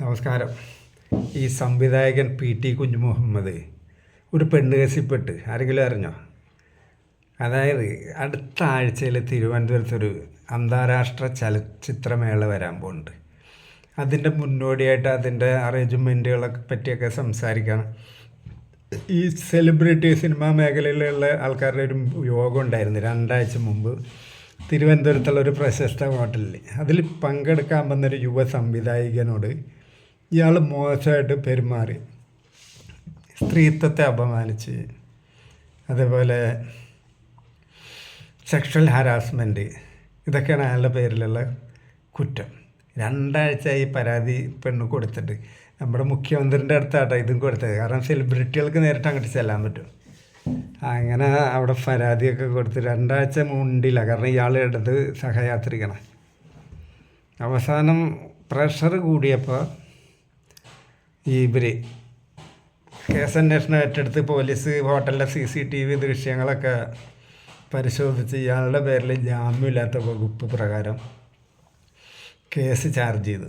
നമസ്കാരം. ഈ സംവിധായകൻ പി ടി കുഞ്ഞു മുഹമ്മദ് ഒരു പെണ്ണ് കേസിൽപ്പെട്ട് ആരെങ്കിലും അറിഞ്ഞോ? അതായത് അടുത്ത ആഴ്ചയിൽ തിരുവനന്തപുരത്തൊരു അന്താരാഷ്ട്ര ചലച്ചിത്രമേള വരാൻ പോകുന്നുണ്ട് അതിന്റെ മുന്നോടിയായിട്ട് അതിന്റെ അറേഞ്ച്മെന്റുകളൊക്കെ പറ്റിയൊക്കെ സംസാരിക്കാൻ ഈ സെലിബ്രിറ്റി സിനിമാ മേഖലയിലുള്ള ആൾക്കാരുടെ ഒരു യോഗം ഉണ്ടായിരുന്നു രണ്ടാഴ്ച മുമ്പ്. തിരുവനന്തപുരത്തുള്ള ഒരു പ്രശസ്ത ഹോട്ടലിൽ അതിൽ പങ്കെടുക്കാൻ വന്നൊരു യുവ സംവിധായകനോട് ഇയാൾ മോശമായിട്ട് പെരുമാറി. സ്ത്രീത്വത്തെ അപമാനിച്ച്. അതേപോലെ സെക്ഷൽ ഹാരാസ്മെന്റ് ഇതൊക്കെയാണ് അയാളുടെ പേരിലുള്ള കുറ്റം. രണ്ടാഴ്ച ഈ പരാതി പെണ്ണ് കൊടുത്തിട്ട്. നമ്മുടെ മുഖ്യമന്ത്രിന്റെ അടുത്താട്ടോ ഇതും കൊടുത്തത്. കാരണം സെലിബ്രിറ്റികൾക്ക് നേരിട്ട് അങ്ങോട്ട് ചെല്ലാൻ പറ്റും. അങ്ങനെ അവിടെ പരാതിയൊക്കെ കൊടുത്ത് രണ്ടാഴ്ച മുണ്ടില്ല. കാരണം ഇയാൾ ഇടത് സഹയാത്രികനാണ് അവസാനം പ്രഷർ കൂടിയപ്പോൾ ഈ ഇവർ കേസന്വേഷണം ഏറ്റെടുത്ത് പോലീസ് ഹോട്ടലിലെ സി സി ടി വി ദൃശ്യങ്ങളൊക്കെ പരിശോധിച്ച് ഇയാളുടെ പേരിൽ ജാമ്യമില്ലാത്ത വകുപ്പ് പ്രകാരം കേസ് ചാർജ് ചെയ്ത്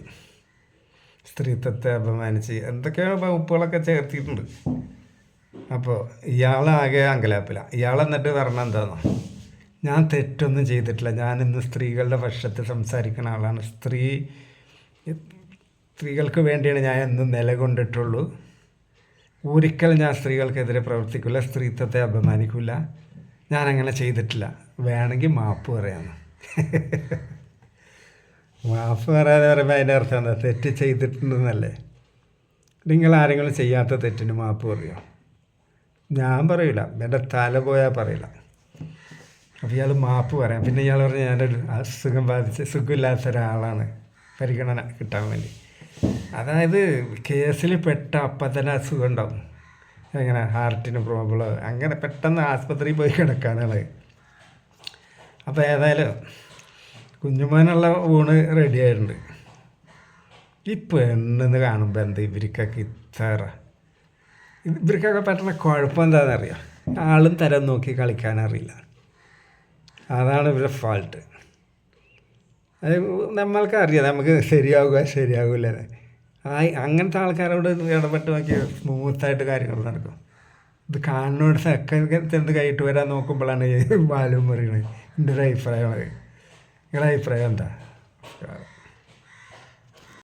സ്ത്രീത്വത്തെ അപമാനിച്ച് എന്തൊക്കെയാണ് വകുപ്പുകളൊക്കെ ചേർത്തിയിട്ടുണ്ട് അപ്പോൾ ഇയാളാകെ അങ്കലാപ്പില്ല ഇയാൾ എന്നിട്ട് പറഞ്ഞ എന്താണോ ഞാൻ തെറ്റൊന്നും ചെയ്തിട്ടില്ല. ഞാനിന്ന് സ്ത്രീകളുടെ പക്ഷത്ത് സംസാരിക്കുന്ന ആളാണ്. സ്ത്രീ സ്ത്രീകൾക്ക് വേണ്ടിയാണ് ഞാൻ എന്നും നിലകൊണ്ടിട്ടുള്ളൂ. ഒരിക്കൽ ഞാൻ സ്ത്രീകൾക്കെതിരെ പ്രവർത്തിക്കില്ല സ്ത്രീത്വത്തെ അപമാനിക്കില്ല അങ്ങനെ ചെയ്തിട്ടില്ല. വേണമെങ്കിൽ മാപ്പ് പറയാമെന്ന് മാപ്പ് പറയാതെ പറയുമ്പോൾ അതിന്റെ അർത്ഥം എന്താ? തെറ്റ് ചെയ്തിട്ടുണ്ടെന്നല്ലേ. നിങ്ങൾ ആരെങ്കിലും ചെയ്യാത്ത തെറ്റിന് മാപ്പ് പറയുമോ ഞാൻ പറയില്ല എന്റെ തല പോയാൽ പറയില്ല. അപ്പോൾ ഇയാൾ മാപ്പ് പറയാം. പിന്നെ ഇയാൾ പറഞ്ഞ് ഞാനൊരു അസുഖം ബാധിച്ച് സുഖമില്ലാത്ത ഒരാളാണ് പരിഗണന കിട്ടാൻ വേണ്ടി. അതായത് കേസിൽ പെട്ട അപ്പം തന്നെ അസുഖം ഉണ്ടാവും. എങ്ങനെ? ഹാർട്ടിന് പ്രോബ്ലം. അങ്ങനെ പെട്ടെന്ന് ആസ്പത്രിയിൽ പോയി കിടക്കാനാണ്. അപ്പോൾ ഏതായാലും കുഞ്ഞുമോനുള്ള ഊണ് റെഡി ആയിട്ടുണ്ട്. ഈ പെണ്ണെന്ന് കാണുമ്പോൾ എന്താ ഇവർക്കൊക്കെ ഇത്ര? ഇവർക്കൊക്കെ പറ്റുന്ന കുഴപ്പം എന്താണെന്നറിയാം? ആളും തരം നോക്കി കളിക്കാനറിയില്ല. അതാണ് ഇവരുടെ ഫാൾട്ട് അത് നമ്മൾക്ക് അറിയാം നമുക്ക് ശരിയാവുക ശരിയാവില്ല ആ അങ്ങനത്തെ ആൾക്കാരോട് ഇടപെട്ട് നോക്കിയാൽ സ്മൂത്തായിട്ട് കാര്യങ്ങൾ നടക്കും. ഇത് കാണുന്നോട് സെക്കൻഡ് കൈയിട്ട് വരാൻ നോക്കുമ്പോഴാണ് ബാലും പറയുന്നത് എന്റെ ഒരു അഭിപ്രായമാണ് നിങ്ങളുടെ അഭിപ്രായം എന്താ?